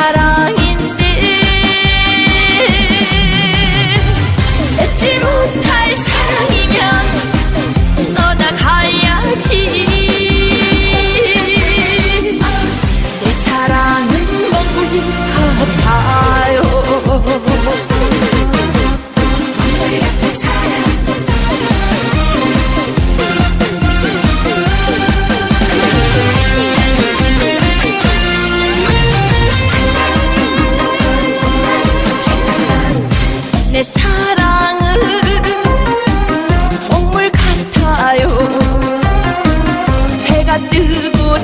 হারা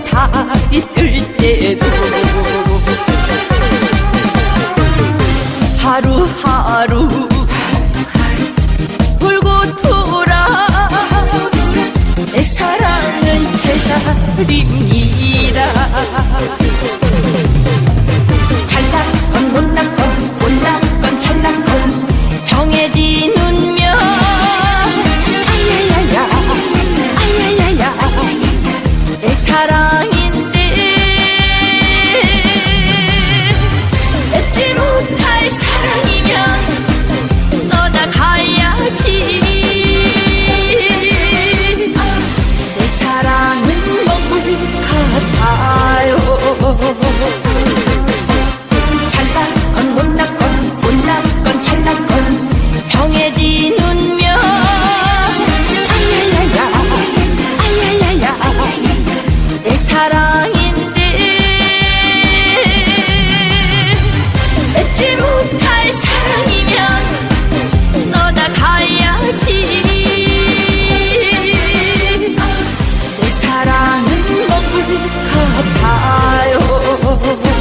다 있을 때도. 하루하루 울고 돌아 내 사랑은 제자리입니다. 같아요.